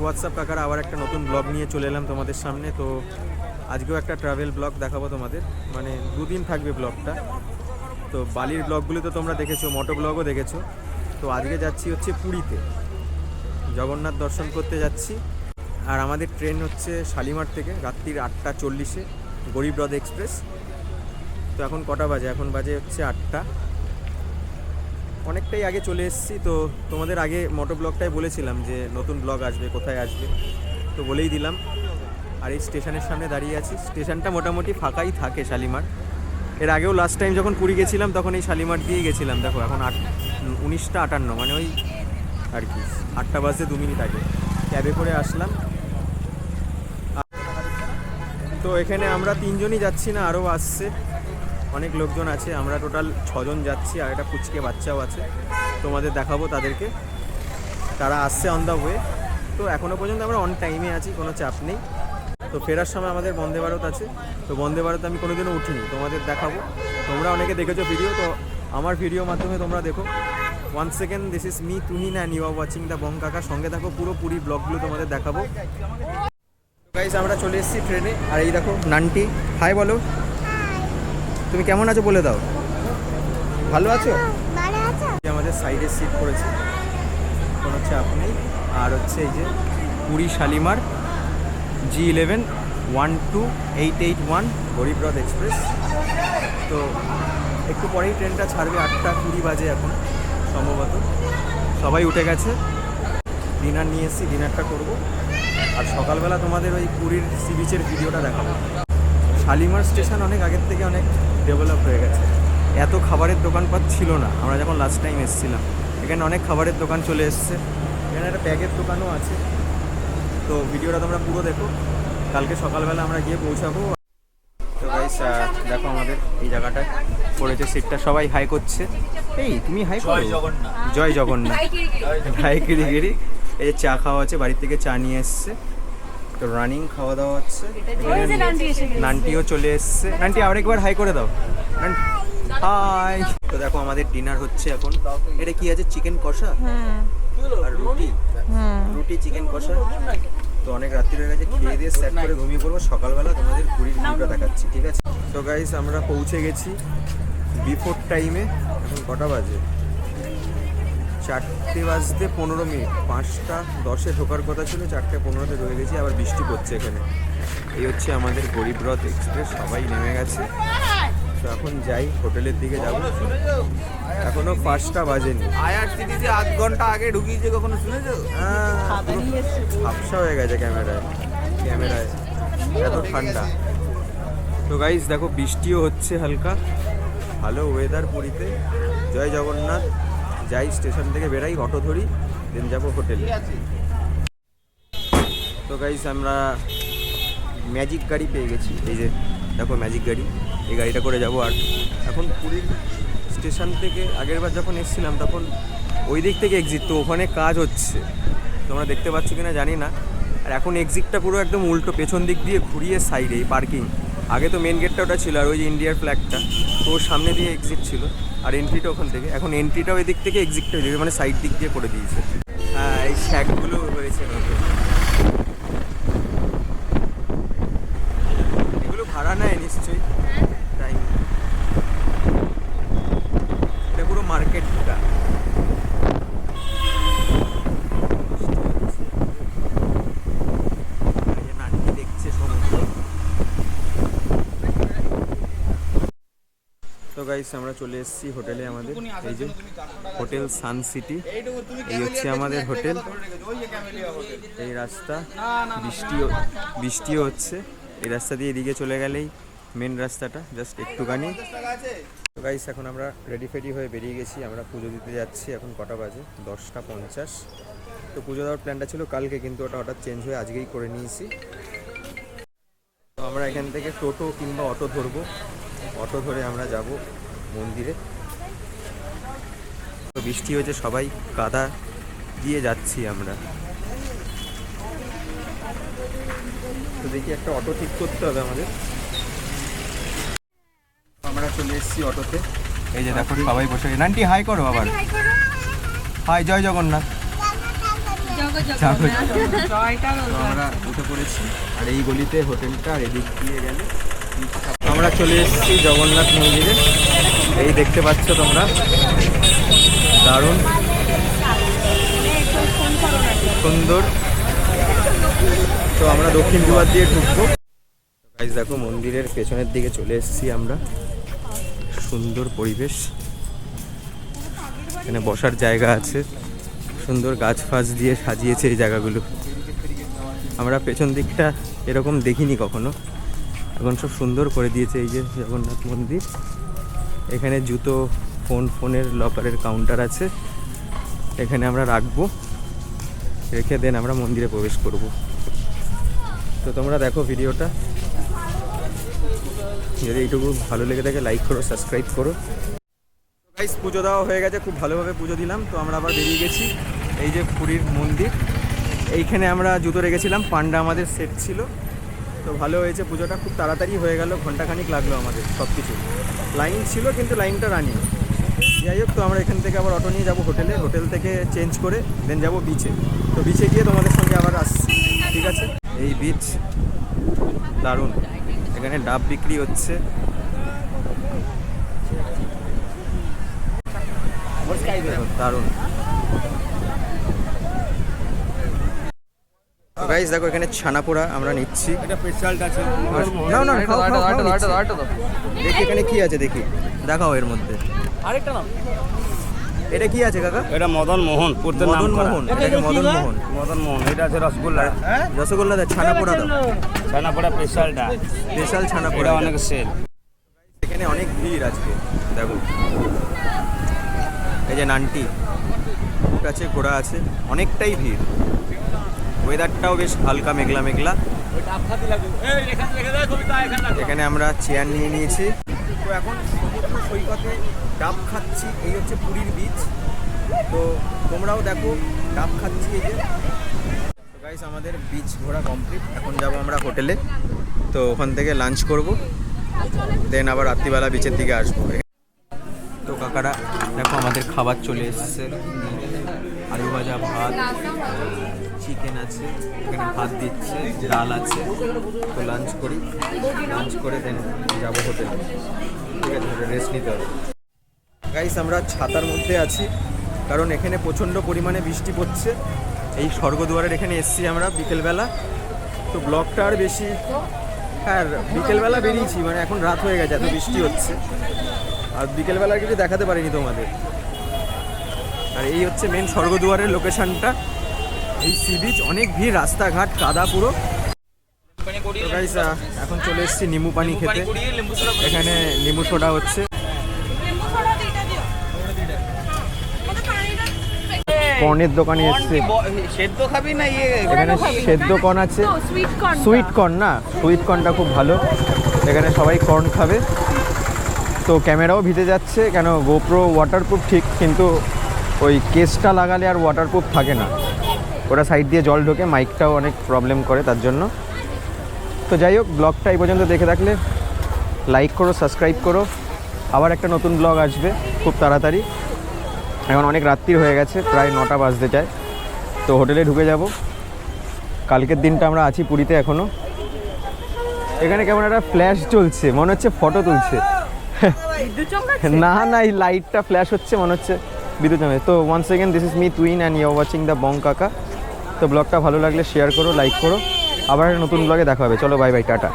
WhatsApp কাকার আবার একটা নতুন ব্লগ নিয়ে চলে এলাম তোমাদের সামনে। তো আজকেও একটা ট্রাভেল ব্লগ দেখাবো তোমাদের। মানে দুদিন থাকবে ব্লগটা তো বালির ব্লগগুলি তো তোমরা দেখেছ মোটো ব্লগও দেখেছ। তো আজকে যাচ্ছি হচ্ছে পুরীতে। জগন্নাথ দর্শন করতে যাচ্ছি। আর আমাদের ট্রেন হচ্ছে শালিমার থেকে রাত্রির আটটা চল্লিশে গরিবরথ এক্সপ্রেস। তো এখন কটা বাজে? এখন বাজে হচ্ছে আটটা। অনেকটাই আগে চলে এসেছি, তো তোমাদের আগে মোটো ব্লগটাই বলেছিলাম যে নতুন ব্লগ আসবে, কোথায় আসবে, তো বলেই দিলাম। আর এই স্টেশনের সামনে দাঁড়িয়ে আছি। স্টেশনটা মোটামুটি ফাঁকাই থাকে শালিমার। এর আগেও লাস্ট টাইম যখন পুরী গেছিলাম, তখন এই শালিমার দিয়েই গেছিলাম। দেখো, এখন আট, উনিশটা আটান্ন মানে ওই আর কি, আটটা বাজতে দু মিনিট আগে। ক্যাবে করে আসলাম। তো এখানে আমরা তিনজনই যাচ্ছি না, আরও আসছে। অনেক লোকজন আছে, আমরা টোটাল ছজন যাচ্ছি আর একটা পুচকে বাচ্চাও আছে। তোমাদের দেখাবো তাদেরকে। তারা আসছে অন দ্য ওয়ে তো এখনও পর্যন্ত আমরা অন টাইমে আছি, কোনো চাপ নেই। তো ফেরার সময় আমাদের বন্দে ভারত আছে। তো বন্দে ভারত আমি কোনোদিনও উঠিনি, তোমাদের দেখাবো। তোমরা অনেকে দেখেছ ভিডিও তো আমার ভিডিও মাধ্যমে তোমরা দেখো। One second this is me তুমি না আর ওয়াচিং দ্য বং কাকা সঙ্গে দেখো পুরো পুরি ব্লগগুলো তোমাদের দেখাবো। আমরা চলে এসেছি ট্রেনে আর এই দেখো নানটি। হাই বলো। তুমি কেমন আছো বলে দাও। ভালো আছো? ভালো আমাদের সাইডে সিট পড়েছে। কোনো চাপ নেই আর হচ্ছে এই যে Puri Shalimar G eleven one two eight eight one Garibrath express. তো একটু পরেই ট্রেনটা ছাড়বে আটটা কুড়ি বাজে এখন সম্ভবত। সবাই উঠে গেছে। ডিনার নিয়ে এসেছি ডিনারটা করব। আর সকালবেলা তোমাদের ওই পুরীর সি বিচের ভিডিওটা দেখাবো। শালিমার স্টেশন অনেক আগের থেকে অনেক ডেভেলপ হয়ে গেছে। এত খাবারের দোকানপাট ছিল না। আমরা যখন লাস্ট টাইম এসেছিলাম এখানে অনেক খাবারের দোকান চলে এসছে। এখানে একটা ব্যাগের দোকানও আছে। তো ভিডিওটা তোমরা পুরো দেখো। কালকে সকালবেলা আমরা গিয়ে পৌঁছাবো। তো গাইস দেখো আমাদের এই জায়গাটায় পড়েছে সিটটা সবাই হাই করছে। এই তুমি হাই করো? জয় জগন্নাথ। হাই গিরি গিরি এই চা খাওয়া আছে বাড়ির থেকে চা নিয়ে এসছে। তো রানিং খাওয়া দাওয়া হচ্ছে নানটিও চলে এসছে। নানটি আরেকবার হাই করে দাও। হাই তো দেখো আমাদের ডিনার হচ্ছে এখন। এটা কি আছে? চিকেন কষা? আর রুটি? রুটি চিকেন কষা। তো অনেক রাত্রি হয়ে গেছে খেয়ে দিয়ে সেট করে ঘুমিয়ে পড়ব। সকালবেলা তোমাদের পুরীর ভিউটা দেখাচ্ছি ঠিক আছে? তো গাইস আমরা পৌঁছে গেছি বিফোর টাইমে এখন কটা বাজে? চারটে বাজতে পনেরো মিনিট। পাঁচটা দশে ঢোকার কথা ছিল চারটে পনেরোতে রয়ে গেছি আবার বৃষ্টি পড়ছে এখানে। এই হচ্ছে আমাদের গরিবরথ এক্সপ্রেস সবাই নেমে গেছে। তো এখন যাই হোটেলের দিকে যাব। এখনও পাঁচটা বাজেনি। আইআরসিটিসি আধ ঘণ্টা আগে ঢুকিয়েছে কখনো শুনেছো? হ্যাঁ, পুরো হয়ে গেছে ক্যামেরায় ক্যামেরায়। এত ঠান্ডা। তো গাইস দেখো বৃষ্টিও হচ্ছে হালকা। ভালো ওয়েদার পুরীতে। জয় জগন্নাথ। যাই স্টেশন থেকে বেরাই, অটো ধরি দেন যাব হোটেলে তো গাইস আমরা ম্যাজিক গাড়ি পেয়ে গেছি। এই যে, দেখো ম্যাজিক গাড়ি, এই গাড়িটা করে যাব আর এখন পুরীর স্টেশন থেকে আগের বার যখন এসেছিলাম, তখন ওই দিক থেকে এক্সিট তো ওখানে কাজ হচ্ছে। তোমরা দেখতে পাচ্ছ কি না জানি না। আর এখন এক্সিটটা পুরো একদম উল্টো, পেছন দিক দিয়ে ঘুরিয়ে সাইডে এই পার্কিং আগে তো মেন গেটটা ওটা ছিল, আর ওই যে ইন্ডিয়ার ফ্ল্যাগটা তো সামনে দিয়ে এক্সিট ছিল। আর এন্ট্রিটা ওখান থেকে। এখন এন্ট্রিটা ওই দিক থেকে এক্সিটটা যাবে মানে সাইড দিক দিয়ে করে দিয়েছে। হ্যাঁ এই শ্যাকগুলো রয়েছে নতুন এগুলো ভাড়া নেয় নিশ্চয়ই টাইম এটা পুরো মার্কেটটা এই যে নানটি দেখছে সমুদ্র তো গাইস আমরা চলে এসেছি হোটেলে আমাদের এই যে হোটেল সান সিটি এই হচ্ছে আমাদের হোটেল এই রাস্তা বৃষ্টিও বৃষ্টিও হচ্ছে এই রাস্তা দিয়ে এদিকে চলে গেলেই মেন রাস্তাটা জাস্ট একটুখানি গাইস এখন আমরা রেডি ফেডি হয়ে বেরিয়ে গেছি আমরা পুজো দিতে যাচ্ছি এখন কটা বাজে দশটা পঞ্চাশ তো পুজো দেওয়ার প্ল্যানটা ছিল কালকে কিন্তু ওটা হঠাৎ চেঞ্জ হয়ে আজকেই করে নিয়েছি তো আমরা এখান থেকে টোটো কিংবা অটো ধরবো অটো ধরে আমরা যাব মন্দিরে। তো বৃষ্টি হয়েছে সবাই কাদা দিয়ে যাচ্ছি আমরা। তো দেখি একটা অটো ঠিক করতে হবে আমাদের। আমরা চলে এসেছি অটোতে। এই যে দেখো সবাই বসে নানটি হাই করো আবার। হাই জয় জগন্নাথ। আমরা উঠে পড়েছি। আর এই গলিতে হোটেলটা আর এদিক দিয়ে গেলে। আমরা চলে এসেছি জগন্নাথ মন্দিরে। এই দেখতে পাচ্ছ তোমরা। দারুণ। সুন্দর। তো আমরা দক্ষিণ দুয়ার দিয়ে ঢুকবো। দেখো মন্দিরের পেছনের দিকে চলে এসেছি আমরা। সুন্দর পরিবেশ। এখানে বসার জায়গা আছে। সুন্দর গাছ ফাছ দিয়ে সাজিয়েছে এই জায়গাগুলো। আমরা পেছন দিকটা এরকম দেখিনি কখনো। এখন সব সুন্দর করে দিয়েছে এই যে জগন্নাথ মন্দির। এখানে জুতো, ফোন, ফোনের লকারের কাউন্টার আছে। এখানে আমরা রাখব। রেখে দেন আমরা মন্দিরে প্রবেশ করব। তো তোমরা দেখো ভিডিওটা। যদি এইটুকু ভালো লেগে থাকে লাইক করো সাবস্ক্রাইব করো। গাইস পুজো দেওয়া হয়ে গেছে। খুব ভালোভাবে পুজো দিলাম। তো আমরা আবার বেরিয়ে গেছি। এই যে পুরীর মন্দির। এইখানে আমরা জুতো রেখেছিলাম। পান্ডা আমাদের সেট ছিল। তো ভালো হয়েছে, পুজোটা খুব তাড়াতাড়ি হয়ে গেল ঘন্টাখানিক লাগল আমাদের সব কিছু লাইন ছিল কিন্তু লাইনটা রানিং যাই হোক, তো আমরা এখান থেকে আবার অটো নিয়ে যাব হোটেলে হোটেল থেকে চেঞ্জ করে দেন যাব বিচে তো বিচে গিয়ে তোমাদের সঙ্গে আবার আসছি ঠিক আছে? এই বিচ দারুণ। এখানে ডাব বিক্রি হচ্ছে। দারুণ। গাইস দেখো এখানে ছানা পোড়া আমরা নিচ্ছি। এটা না না খাও, খাও, খাও, নিচ্ছি। দেখি এখানে কি আছে দেখি। দেখাও এর মধ্যে। আরেকটা নাম এটা কি আছে কাকা? এটা মদন মোহন পূর্তের নাম করা। মোহন। এটাকে মদন মোহন। মদন মোহন এটা আছে রসগোল্লা। রসগোল্লা দাও। ছানা পোড়া দাও ছানাপোড়া স্পেশালটা স্পেশাল ছানা পোড়া অনেক সেল এখানে অনেক ভিড় আজকে দেখো। এই যে নানটি আছে ঘোড়া আছে। অনেকটাই ভিড়। ওয়েদারটাও বেশ হালকা মেঘলা মেঘলা। এখানে আমরা চেয়ার নিয়ে নিয়েছি। তো এখন সমুদ্র সৈকতে ডাব খাচ্ছি এই হচ্ছে পুরীর বিচ তো তোমরাও দেখো ডাব খাচ্ছি এই যে। গাইস আমাদের বিচ ঘোরা কমপ্লিট এখন যাব আমরা হোটেলে। তো ওখান থেকে লাঞ্চ করব। দেন আবার রাত্রিবেলা বিচের দিকে আসব। তো কাকারা, দেখো আমাদের খাবার চলে এসছে। আলু ভাজা, ভাত চিকেন আছে, এখানে ভাত দিচ্ছে, ডাল আছে। তো লাঞ্চ করি। লাঞ্চ করে দেন যাব হোটেলে ঠিক আছে রেস্ট নিতে হবে। গাইস আমরা ছাতার মধ্যে আছি, কারণ এখানে প্রচণ্ড পরিমাণে বৃষ্টি পড়ছে। এই স্বর্গদুয়ারের এখানে এসছি আমরা বিকেলবেলা। তো ব্লকটা আর বেশি হ্যাঁ বিকেলবেলা বেরিয়েছি মানে এখন রাত হয়ে গেছে, এত বৃষ্টি হচ্ছে। আর বিকেলবেলা কিছু দেখাতে পারিনি তোমাদের। আর এই হচ্ছে মেন স্বর্গদুয়ারের লোকেশনটা এই সি বিচ অনেক ভিড় রাস্তাঘাট কাদা পুরো। এখন চলে এসেছি নিমু পানি খেতে। এখানে নিমু সোডা হচ্ছে। কর্নের দোকানে এসছে। সেদ্ধ খাবি না ইয়ে? এখানে সেদ্ধ কর্ন আছে। সুইট কর্ন না? সুইট কর্নটা খুব ভালো। এখানে সবাই কর্ন খাবে। তো ক্যামেরাও ভিজে যাচ্ছে, কেন গোপ্রো ওয়াটারপ্রুফ ঠিক, কিন্তু ওই কেসটা লাগালে আর ওয়াটারপ্রুফ থাকে না। ওরা সাইড দিয়ে জল ঢোকে মাইকটাও অনেক প্রবলেম করে তার জন্য। তো যাই হোক ব্লগটা এই পর্যন্ত দেখে থাকলে লাইক করো সাবস্ক্রাইব করো। আবার একটা নতুন ব্লগ আসবে খুব তাড়াতাড়ি। এখন অনেক রাত্রি হয়ে গেছে, প্রায় নটা বাজতে চায়। তো হোটেলে ঢুকে যাব। কালকের দিনটা আমরা আছি পুরীতে এখনও এখানে কেমন একটা ফ্ল্যাশ চলছে, মনে হচ্ছে ফটো তুলছে। না না, এই লাইটটা ফ্ল্যাশ হচ্ছে, মনে হচ্ছে বিদ্যুৎ চমকে। তো one second this is me twin and you watching the Bong Kaka তো ব্লগটা ভালো লাগলে শেয়ার করো লাইক করো। আবার নতুন ব্লগে দেখা হবে। চলো বাই বাই টাটা।